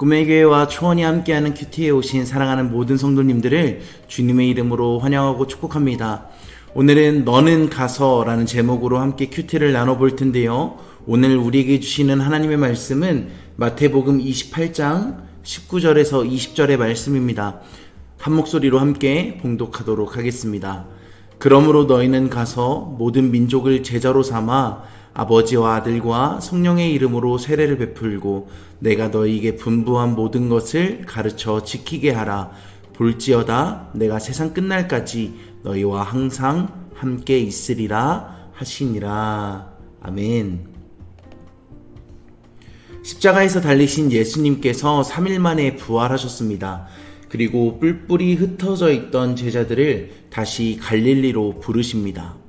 꿈의 교회와 초원이 함께하는 큐티에 오신 사랑하는 모든 성도님들을 주님의 이름으로 환영하고 축복합니다. 오늘은 너는 가서라는 제목으로 함께 큐티를 나눠볼 텐데요. 오늘 우리에게 주시는 하나님의 말씀은 마태복음 28장 19절에서 20절의 말씀입니다. 한 목소리로 함께 봉독하도록 하겠습니다. 그러므로 너희는 가서 모든 민족을 제자로 삼아 아버지와 아들과 성령의 이름으로 세례를 베풀고 내가 너희에게 분부한 모든 것을 가르쳐 지키게 하라. 볼지어다 내가 세상 끝날까지 너희와 항상 함께 있으리라 하시니라. 아멘. 십자가에서 달리신 예수님께서 3일 만에 부활하셨습니다. 그리고 뿔뿔이 흩어져 있던 제자들을 다시 갈릴리로 부르십니다.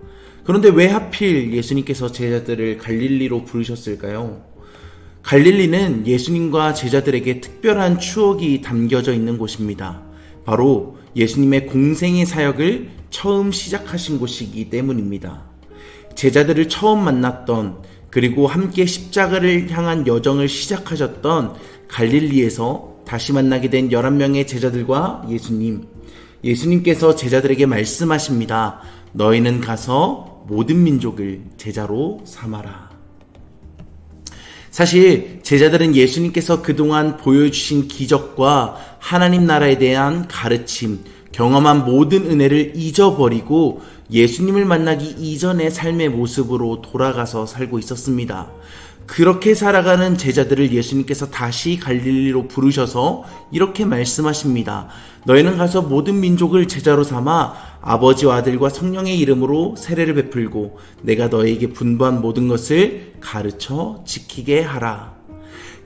그런데 왜 하필 예수님께서 제자들을 갈릴리로 부르셨을까요? 갈릴리는 예수님과 제자들에게 특별한 추억이 담겨져 있는 곳입니다. 바로 예수님의 공생의 사역을 처음 시작하신 곳이기 때문입니다. 제자들을 처음 만났던 그리고 함께 십자가를 향한 여정을 시작하셨던 갈릴리에서 다시 만나게 된 11명의 제자들과 예수님. 예수님께서 제자들에게 말씀하십니다. 너희는 가서 모든 민족을 제자로 삼아라. 사실 제자들은 예수님께서 그동안 보여주신 기적과 하나님 나라에 대한 가르침, 경험한 모든 은혜를 잊어버리고 예수님을 만나기 이전의 삶의 모습으로 돌아가서 살고 있었습니다. 그렇게 살아가는 제자들을 예수님께서 다시 갈릴리로 부르셔서 이렇게 말씀하십니다. 너희는 가서 모든 민족을 제자로 삼아 아버지와 아들과 성령의 이름으로 세례를 베풀고 내가 너희에게 분부한 모든 것을 가르쳐 지키게 하라.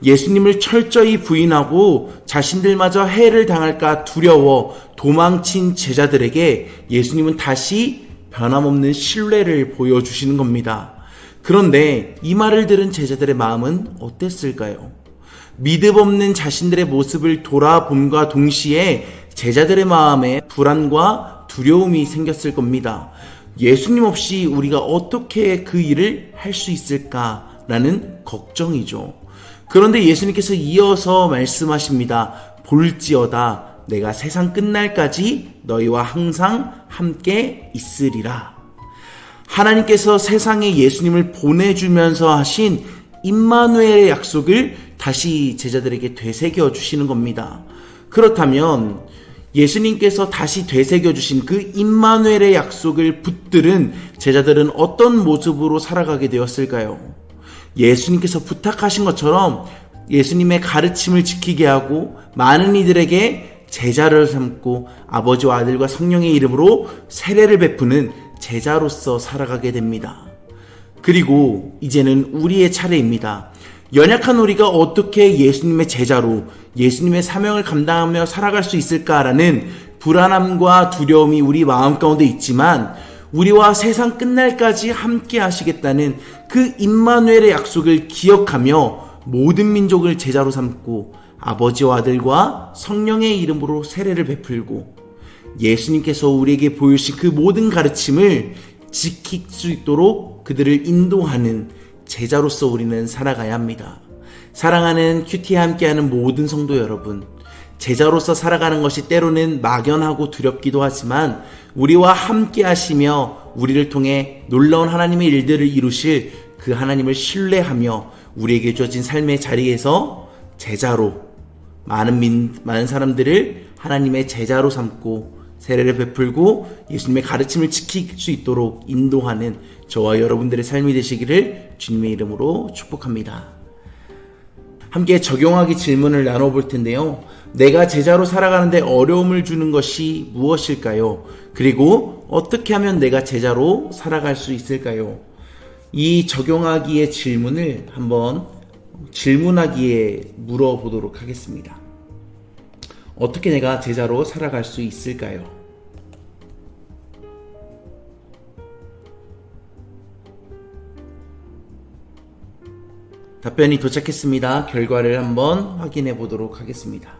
예수님을 철저히 부인하고 자신들마저 해를 당할까 두려워 도망친 제자들에게 예수님은 다시 변함없는 신뢰를 보여주시는 겁니다. 그런데 이 말을 들은 제자들의 마음은 어땠을까요? 믿음 없는 자신들의 모습을 돌아봄과 동시에 제자들의 마음에 불안과 두려움이 생겼을 겁니다. 예수님 없이 우리가 어떻게 그 일을 할 수 있을까라는 걱정이죠. 그런데 예수님께서 이어서 말씀하십니다. 볼지어다 내가 세상 끝날까지 너희와 항상 함께 있으리라. 하나님께서 세상에 예수님을 보내주면서 하신 임마누엘의 약속을 다시 제자들에게 되새겨 주시는 겁니다. 그렇다면 예수님께서 다시 되새겨 주신 그 임마누엘의 약속을 붙들은 제자들은 어떤 모습으로 살아가게 되었을까요? 예수님께서 부탁하신 것처럼 예수님의 가르침을 지키게 하고 많은 이들에게 제자를 삼고 아버지와 아들과 성령의 이름으로 세례를 베푸는 제자로서 살아가게 됩니다. 그리고 이제는 우리의 차례입니다. 연약한 우리가 어떻게 예수님의 제자로 예수님의 사명을 감당하며 살아갈 수 있을까라는 불안함과 두려움이 우리 마음 가운데 있지만 우리와 세상 끝날까지 함께 하시겠다는 그 임마누엘의 약속을 기억하며 모든 민족을 제자로 삼고 아버지와 아들과 성령의 이름으로 세례를 베풀고 예수님께서 우리에게 보여주신 그 모든 가르침을 지킬 수 있도록 그들을 인도하는 제자로서 우리는 살아가야 합니다. 사랑하는 큐티와 함께하는 모든 성도 여러분, 제자로서 살아가는 것이 때로는 막연하고 두렵기도 하지만 우리와 함께 하시며 우리를 통해 놀라운 하나님의 일들을 이루실 그 하나님을 신뢰하며 우리에게 주어진 삶의 자리에서 제자로 많은 민, 많은 사람들을 하나님의 제자로 삼고 세례를 베풀고 예수님의 가르침을 지킬 수 있도록 인도하는 저와 여러분들의 삶이 되시기를 주님의 이름으로 축복합니다. 함께 적용하기 질문을 나눠볼 텐데요. 내가 제자로 살아가는데 어려움을 주는 것이 무엇일까요? 그리고 어떻게 하면 내가 제자로 살아갈 수 있을까요? 이 적용하기의 질문을 한번 질문하기에 물어보도록 하겠습니다. 어떻게 내가 제자로 살아갈 수 있을까요? 답변이 도착했습니다. 결과를 한번 확인해 보도록 하겠습니다.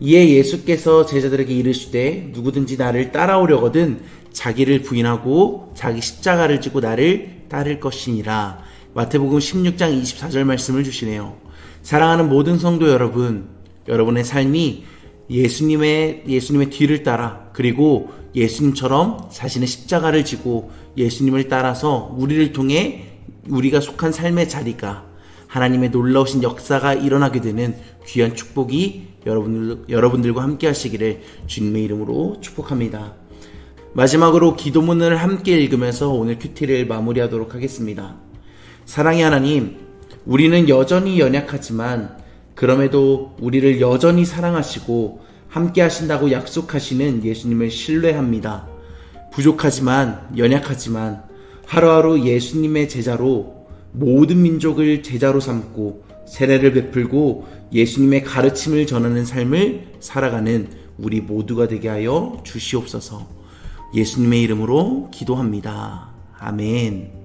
이에 예수께서 제자들에게 이르시되 누구든지 나를 따라오려거든 자기를 부인하고 자기 십자가를 지고 나를 따를 것이니라. 마태복음 16장 24절 말씀을 주시네요. 사랑하는 모든 성도 여러분, 여러분의 삶이 예수님의 예수님의 뒤를 따라 그리고 예수님처럼 자신의 십자가를 지고 예수님을 따라서 우리를 통해 우리가 속한 삶의 자리가 하나님의 놀라우신 역사가 일어나게 되는 귀한 축복이 여러분들, 여러분들과 함께 하시기를 주님의 이름으로 축복합니다. 마지막으로 기도문을 함께 읽으면서 오늘 큐티를 마무리하도록 하겠습니다. 사랑의 하나님, 우리는 여전히 연약하지만 그럼에도 우리를 여전히 사랑하시고 함께 하신다고 약속하시는 예수님을 신뢰합니다. 부족하지만 연약하지만 하루하루 예수님의 제자로 모든 민족을 제자로 삼고 세례를 베풀고 예수님의 가르침을 전하는 삶을 살아가는 우리 모두가 되게 하여 주시옵소서. 예수님의 이름으로 기도합니다. 아멘.